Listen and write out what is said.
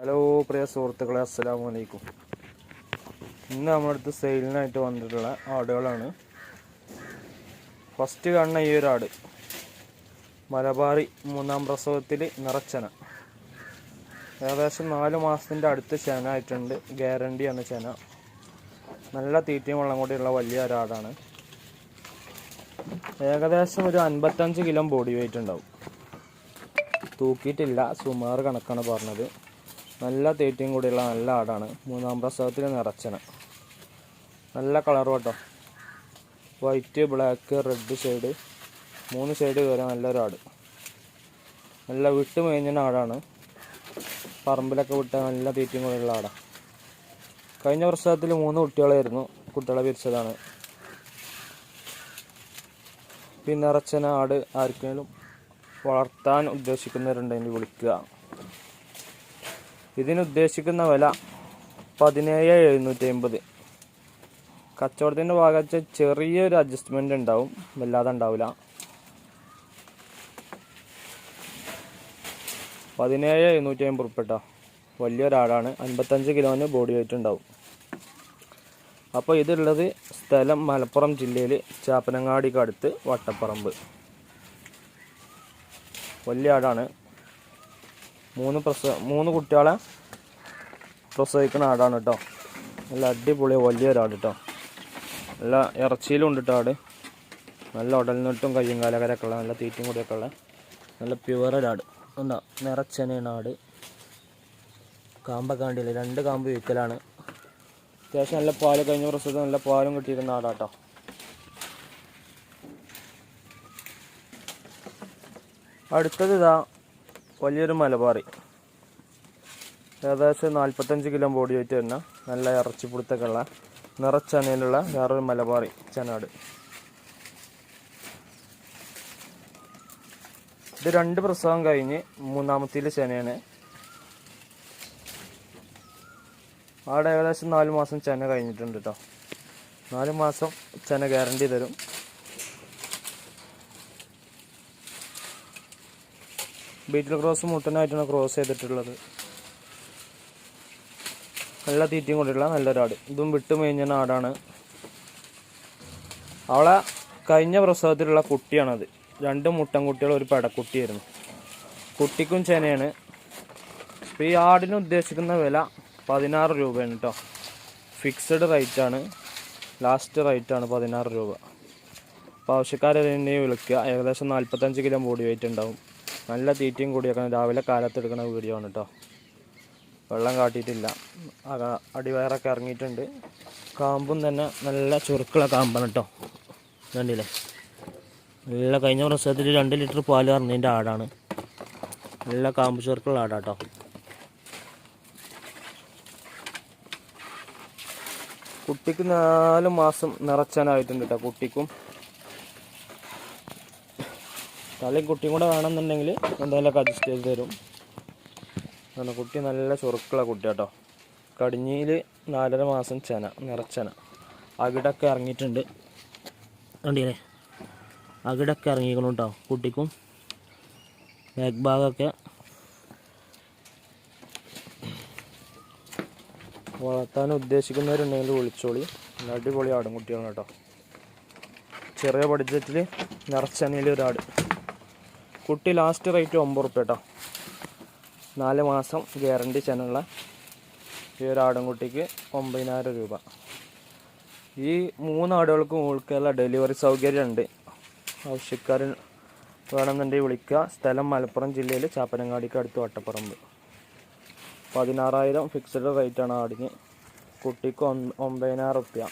Hello പ്രിയ സുഹൃത്തുക്കളെ അസ്സലാമു അലൈക്കും. ഇന്ന് നമ്മളടുത്ത് സെയിലിനായിട്ട് വന്നിട്ടുള്ള ആടുകളാണ്. ഫസ്റ്റ് കാണുന്ന ഈ ഒരു ആട് മലബാറി മൂന്നാം പ്രസവത്തിൽ നിറച്ചന. ഏകദേശം നാല് മാസത്തിന്റെ അടുത്ത് ചേന ആയിട്ടുണ്ട് ഗ്യാരണ്ടി ഗ്യാരണ്ടിയാണ് ചേന നല്ല തീറ്റയും വെള്ളം കൂടിയുള്ള വലിയ ഒരാടാണ് ഏകദേശം ഒരു അൻപത്തഞ്ച് കിലോ ബോഡി വെയിറ്റ് ഉണ്ടാവും. തൂക്കിയിട്ടില്ല സുമാർ കണക്കാണ് പറഞ്ഞത്. നല്ല തേറ്റയും കൂടിയുള്ള നല്ല ആടാണ്. മൂന്നാം പ്രസവത്തിൽ നിറച്ചന. നല്ല കളറും കേട്ടോ. വൈറ്റ് ബ്ലാക്ക് റെഡ് ഷെയ്ഡ് മൂന്ന് ഷെയ്ഡ് വരെ നല്ലൊരു ആട്. നല്ല വിട്ട് മേഞ്ഞ ആടാണ്. പറമ്പിലൊക്കെ വിട്ട നല്ല തീറ്റയും കൂടിയുള്ള ആടാണ് കഴിഞ്ഞ പ്രസവത്തിൽ മൂന്ന് കുട്ടികളായിരുന്നു. കുട്ടികളെ പിരിച്ചതാണ്. പിന്നെ ഇറച്ചന ആട് ആർക്കെങ്കിലും വളർത്താൻ ഉദ്ദേശിക്കുന്നവരുണ്ടെങ്കിൽ വിളിക്കുക. ഇതിന് ഉദ്ദേശിക്കുന്ന വില പതിനേഴ് എഴുന്നൂറ്റി അമ്പത്. കച്ചവടത്തിന്റെ ഭാഗത്ത് ചെറിയൊരു അഡ്ജസ്റ്റ്മെന്റ് ഉണ്ടാവും. വല്ലാതെ ഉണ്ടാവില്ല. പതിനേഴ് എഴുന്നൂറ്റി അമ്പത് ഉറുപ്പട്ടോ വലിയൊരാടാണ് അൻപത്തഞ്ച് കിലോന് ബോഡി വെയിറ്റ് ഉണ്ടാവും. അപ്പോൾ ഇതുള്ളത് സ്ഥലം മലപ്പുറം ജില്ലയിൽ ചാപ്പനങ്ങാടിക്ക് അടുത്ത് വട്ടപ്പറമ്പ്. വലിയ ആടാണ് മൂന്ന് പ്രസവ മൂന്ന് കുട്ടികളെ പ്രസവിക്കുന്ന ആടാണ് കേട്ടോ നല്ല അടിപൊളി വലിയൊരാട് കേട്ടോ നല്ല ഇറച്ചിയിലും ഉണ്ട് കേട്ടോ ആട്. നല്ല ഉടലിനൊട്ടും കയ്യും കാലകരൊക്കെ ഉള്ള നല്ല തീറ്റയും കൂടിയൊക്കെ ഉള്ള നല്ല പ്യുവർ ഒരാട്. ഉണ്ടോ നിറച്ചനെയാണ് ആട്. കാമ്പൊക്കെ കണ്ടില്ലേ? രണ്ട് കാമ്പ് വിൽക്കലാണ് അത്യാവശ്യം നല്ല പാൽ കഴിഞ്ഞ പ്രസവത്തിൽ നല്ല പാലും കിട്ടിയിരുന്ന ആടാട്ടോ. അടുത്തത് ഇതാ വലിയൊരു മലബാറി. ഏകദേശം നാൽപ്പത്തഞ്ച് കിലോ ബോഡി വെയിറ്റ് തന്നെ നല്ല ഇറച്ചി പുടുത്തൊക്കെ ഉള്ള നിറച്ചനയിലുള്ള വേറൊരു മലബാറി ചനാട്. ഇത് രണ്ട് പ്രസവം കഴിഞ്ഞ് മൂന്നാമത്തിൽ ചെനയാണ് അവിടെ ഏകദേശം നാല് മാസം ചെന കഴിഞ്ഞിട്ടുണ്ട് കേട്ടോ നാല് മാസം ചെന ഗ്യാരണ്ടി തരും. ബീറ്റിൽ ക്രോസ് മുട്ടനായിട്ടാണ് ക്രോസ് ചെയ്തിട്ടുള്ളത്. നല്ല തീറ്റയും കൊണ്ടിട്ടുള്ള നല്ലൊരാട്. ഇതും വിട്ട് മേഞ്ഞ ആടാണ് അവളെ കഴിഞ്ഞ പ്രസവത്തിലുള്ള കുട്ടിയാണത്. രണ്ട് മുട്ടൻ കുട്ടികൾ ഒരു പെടക്കുട്ടിയായിരുന്നു. കുട്ടിക്കും ചെനയാണ്. അപ്പോൾ ഈ ആടിന് ഉദ്ദേശിക്കുന്ന വില പതിനാറ് രൂപയാണ് കേട്ടോ ഫിക്സഡ് റേറ്റ് ആണ് ലാസ്റ്റ് റേറ്റ് ആണ് പതിനാറ് രൂപ. അപ്പോൾ ആവശ്യക്കാരെ തന്നെ വിളിക്കുക. ഏകദേശം നാൽപ്പത്തഞ്ച് കിലോ ബോഡി വെയിറ്റ് ഉണ്ടാവും. നല്ല തീറ്റയും കൂടിയൊക്കെ രാവിലെ കാലത്ത് എടുക്കുന്ന വീഡിയോ ആണ് കേട്ടോ. വെള്ളം കാട്ടിയിട്ടില്ല. അടിവയറൊക്കെ ഇറങ്ങിയിട്ടുണ്ട്. കാമ്പും തന്നെ നല്ല ചുരുക്കുള്ള കാമ്പാണ് കേട്ടോ. കണ്ടില്ലേ? നല്ല കഴിഞ്ഞ പ്രസവത്തിൽ രണ്ട് ലിറ്റർ പാൽ പറഞ്ഞതിന്റെ ആടാണ്. നല്ല കാമ്പ് ചുരുക്കുള്ള ആടാട്ടോ കുട്ടിക്ക് നാല് മാസം നിറച്ചാനായിട്ടുണ്ട് കേട്ടോ കുട്ടിക്കും. തലയും കുട്ടിയും കൂടെ വേണമെന്നുണ്ടെങ്കിൽ എന്തെങ്കിലുമൊക്കെ അഡ്ജസ്റ്റ് ചെയ്ത് തരും. കാരണം കുട്ടി നല്ല ചുറുക്കുള്ള കുട്ടി കേട്ടോ. കടിഞ്ഞിയിൽ നാലര മാസം ചെന നിറച്ചന. അകിടൊക്കെ ഇറങ്ങിയിട്ടുണ്ട്. കണ്ടില്ലേ? അകിടൊക്കെ ഇറങ്ങിക്കണം കേട്ടോ കുട്ടിക്കും. ബാക്ക് ഭാഗമൊക്കെ വളർത്താൻ ഉദ്ദേശിക്കുന്നവരുണ്ടെങ്കിൽ വിളിച്ചോളി. നല്ല അടിപൊളി ആടും കുട്ടികളാണ് കേട്ടോ. ചെറിയ ബഡ്ജറ്റിൽ നിറച്ചനയിൽ ഒരാട് കുട്ടി ലാസ്റ്റ് റേറ്റ് ഒമ്പത് റുപ്യ കേട്ടോ നാല് മാസം ഗ്യാരണ്ടി ചെനുള്ള ഈ ഒരു ആടുംകുട്ടിക്ക് ഒമ്പതിനായിരം രൂപ. ഈ മൂന്ന് ആടുകൾക്കും ഉൾക്കുള്ള ഡെലിവറി സൗകര്യം ഉണ്ട് ആവശ്യക്കാർ വേണമെന്നുണ്ടെങ്കിൽ വിളിക്കുക സ്ഥലം മലപ്പുറം ജില്ലയിൽ ചാപ്പനങ്ങാടിക്ക് അടുത്ത് വട്ടപ്പറമ്പ്. പതിനാറായിരം ഫിക്സഡ് റേറ്റാണ് ആടിന്. കുട്ടിക്ക് ഒമ്പതിനായിരം റുപ്യ